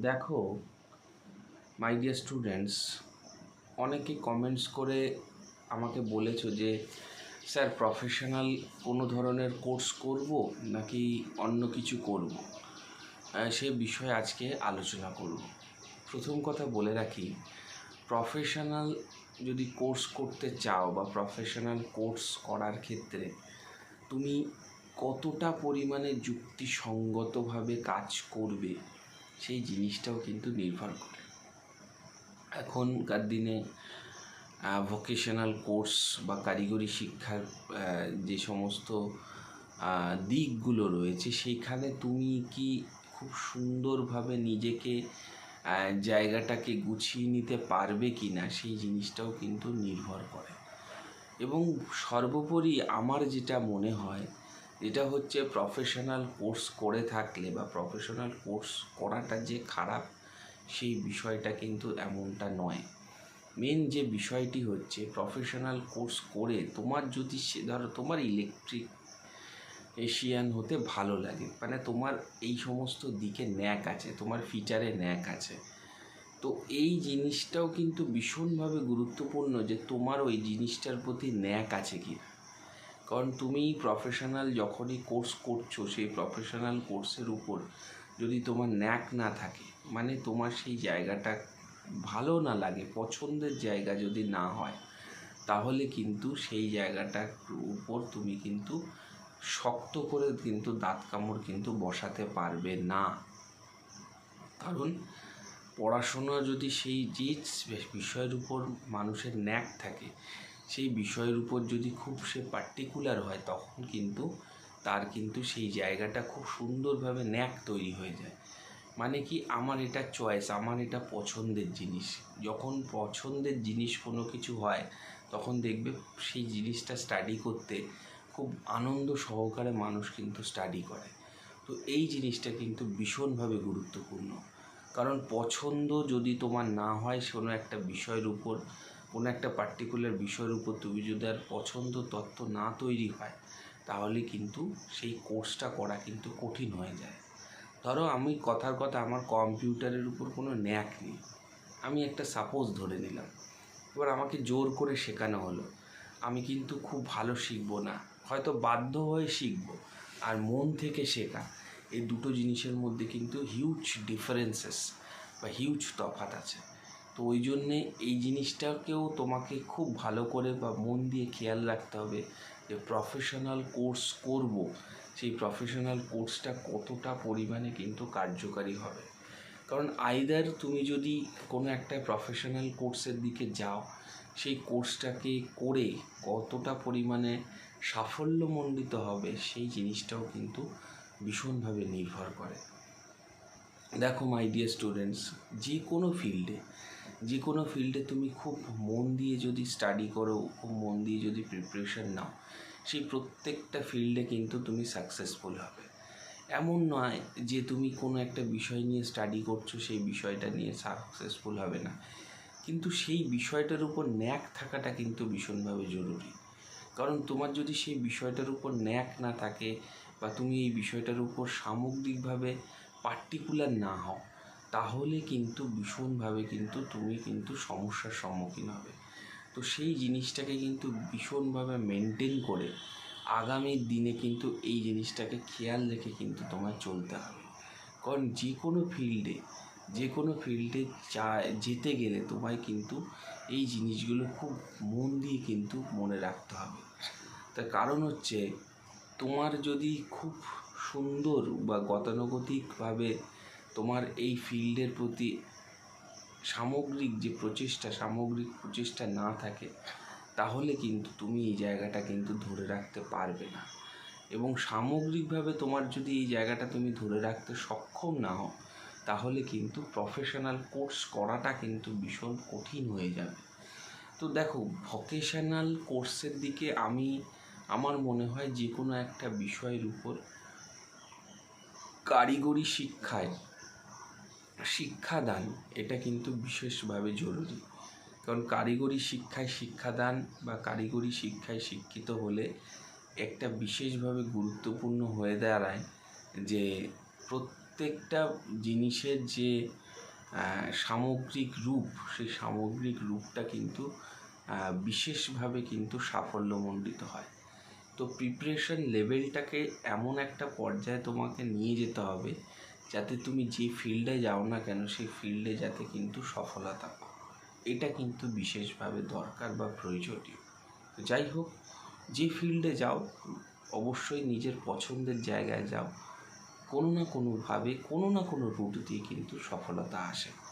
দেখো my dear students অনেকে comments করে আমাকে বলেছ যে স্যার প্রফেশনাল কোনো ধরনের কোর্স করব নাকি অন্য কিছু করব? সে বিষয়ে আজকে আলোচনা করব। প্রথম কথা বলে রাখি প্রফেশনাল যদি কোর্স করতে চাও বা প্রফেশনাল কোর্স করার ক্ষেত্রে, তুমি কতটা পরিমাণে যুক্তিসঙ্গতভাবে কাজ করবে সেই জিনিসটাও কিন্তু নির্ভর করে। এখনকার দিনে ভোকেশনাল কোর্স বা কারিগরি শিক্ষার যে সমস্ত দিকগুলো রয়েছে, সেইখানে তুমি কি খুব সুন্দরভাবে নিজেকে জায়গাটাকে গুছিয়ে নিতে পারবে কি না সেই জিনিসটাও কিন্তু নির্ভর করে। এবং সর্বোপরি আমার যেটা মনে হয় যেটা হচ্ছে প্রফেশনাল কোর্স করে থাকলে বা প্রফেশনাল কোর্স করাটা যে খারাপ, সেই বিষয়টা কিন্তু এমনটা নয়। মেন যে বিষয়টি হচ্ছে প্রফেশনাল কোর্স করে তোমার যদি সে, ধরো তোমার ইলেকট্রিক এশিয়ান হতে ভালো লাগে মানে তোমার এই সমস্ত দিকে ন্যাক আছে, তোমার ফিচারে ন্যাক আছে। তো এই জিনিসটাও কিন্তু ভীষণভাবে গুরুত্বপূর্ণ যে তোমার ওই জিনিসটার প্রতি ন্যাক আছে কি কারণ তুমি প্রফেশনাল যখনই কোর্স করছ, সেই প্রফেশনাল কোর্সের উপর যদি তোমার ন্যাক না থাকে মানে তোমার সেই জায়গাটা ভালো না লাগে, পছন্দের জায়গা যদি না হয়, তাহলে কিন্তু সেই জায়গাটার উপর তুমি কিন্তু শক্ত করে কিন্তু দাঁত কামড় কিন্তু বসাতে পারবে না। কারণ পড়াশোনা যদি সেই যে বিষয়ের উপর মানুষের ন্যাক থাকে সেই বিষয়ের উপর যদি খুব সে পার্টিকুলার হয়, তখন কিন্তু তার কিন্তু সেই জায়গাটা খুব সুন্দরভাবে ন্যাক তৈরি হয়ে যায়। মানে কি, আমার এটা চয়েস আমার এটা পছন্দের জিনিস। যখন পছন্দের জিনিস কোনো কিছু হয়, তখন দেখবে সেই জিনিসটা স্টাডি করতে খুব আনন্দ সহকারে মানুষ কিন্তু স্টাডি করে। তো এই জিনিসটা কিন্তু ভীষণভাবে গুরুত্বপূর্ণ। কারণ পছন্দ যদি তোমার না হয়, কোনো একটা বিষয়ের উপর কোনো একটা পার্টিকুলার বিষয়ের উপর তুমি যদি আর পছন্দ তত্ত্ব না তৈরি হয়, তাহলে কিন্তু সেই কোর্সটা করা কিন্তু কঠিন হয়ে যায়। ধরো আমি কথার কথা আমার কম্পিউটারের উপর কোনো ন্যাক নেই। আমি একটা সাপোজ ধরে নিলাম। এবার আমাকে জোর করে শেখানো হলো। আমি কিন্তু খুব ভালো শিখব না। হয়তো বাধ্য হয়ে শিখব। আর মন থেকে শেখা, এই দুটো জিনিসের মধ্যে কিন্তু হিউজ ডিফারেন্সেস বা হিউজ তফাৎ আছে। তো ওই জন্যে এই জিনিসটাকেও তোমাকে খুব ভালো করে বা মন দিয়ে খেয়াল রাখতে হবে যে প্রফেশনাল কোর্স করব, সেই প্রফেশনাল কোর্সটা কতটা পরিমাণে কিন্তু কার্যকারী হবে। কারণ আইদার তুমি যদি কোনো একটা প্রফেশনাল কোর্সের দিকে যাও, সেই কোর্সটাকে করে কতটা পরিমাণে সাফল্যমণ্ডিত হবে, সেই জিনিসটাও কিন্তু ভীষণভাবে নির্ভর করে। দেখো মাই ডিয়ার স্টুডেন্টস যে কোনো ফিল্ডে যে কোনো ফিল্ডে তুমি খুব মন দিয়ে যদি স্টাডি করো, খুব মন দিয়ে যদি প্রিপারেশন নাও, সেই প্রত্যেকটা ফিল্ডে কিন্তু তুমি সাকসেসফুল হবে। এমন নয় যে তুমি কোনো একটা বিষয় নিয়ে স্টাডি করছ, সেই বিষয়টা নিয়ে সাকসেসফুল হবে না। কিন্তু সেই বিষয়টার উপর ন্যাক থাকাটা কিন্তু ভীষণভাবে জরুরি। কারণ তোমার যদি সেই বিষয়টার উপর ন্যাক না থাকে বা তুমি এই বিষয়টার উপর সামগ্রিকভাবে পার্টিকুলার না হও তাহলে কিন্তু ভীষণভাবে কিন্তু তুমি কিন্তু সমস্যার সম্মুখীন হবে। তো সেই জিনিসটাকে কিন্তু ভীষণভাবে মেনটেন করে আগামী দিনে কিন্তু এই জিনিসটাকে খেয়াল রেখে কিন্তু তোমায় চলতে হবে। কারণ যে কোনো ফিল্ডে যে কোনো ফিল্ডে যা যেতে গেলে তোমায় কিন্তু এই জিনিসগুলো খুব মন দিয়ে কিন্তু মনে রাখতে হবে। তার কারণ হচ্ছে তোমার যদি খুব সুন্দর বা গতানুগতিকভাবে তোমার এই ফিল্ডের প্রতি সামগ্রিক যে প্রচেষ্টা, সামগ্রিক প্রচেষ্টা না থাকে, তাহলে কিন্তু তুমি এই জায়গাটা কিন্তু ধরে রাখতে পারবে না। এবং সামগ্রিকভাবে তোমার যদি এই জায়গাটা তুমি ধরে রাখতে সক্ষম না হও, তাহলে কিন্তু প্রফেশনাল কোর্স করাটা কিন্তু ভীষণ কঠিন হয়ে যাবে। তো দেখো ভকেশনাল কোর্সের দিকে আমি, আমার মনে হয় যে কোনো একটা বিষয়ের উপর কারিগরি শিক্ষায় শিক্ষাদান, এটা কিন্তু বিশেষভাবে জরুরি। কারণ কারিগরি শিক্ষায় শিক্ষাদান বা কারিগরি শিক্ষায় শিক্ষিত হলে একটা বিশেষভাবে গুরুত্বপূর্ণ হয়ে দাঁড়ায় যে প্রত্যেকটা জিনিসের যে সামগ্রিক রূপ, সেই সামগ্রিক রূপটা কিন্তু বিশেষভাবে কিন্তু সাফল্যমণ্ডিত হয়। তো প্রিপারেশন লেভেলটাকে এমন একটা পর্যায়ে তোমাকে নিয়ে যেতে হবে যাতে তুমি যে ফিল্ডে যাও না কেন, সেই ফিল্ডে যাতে কিন্তু সফলতা পাও। এটা কিন্তু বিশেষভাবে দরকার বা প্রয়োজনীয়। তো যাই হোক, যে ফিল্ডে যাও, অবশ্যই নিজের পছন্দের জায়গায় যাও। কোনো না কোনোভাবে, কোনো না কোনো রুট দিয়ে কিন্তু সফলতা আসে।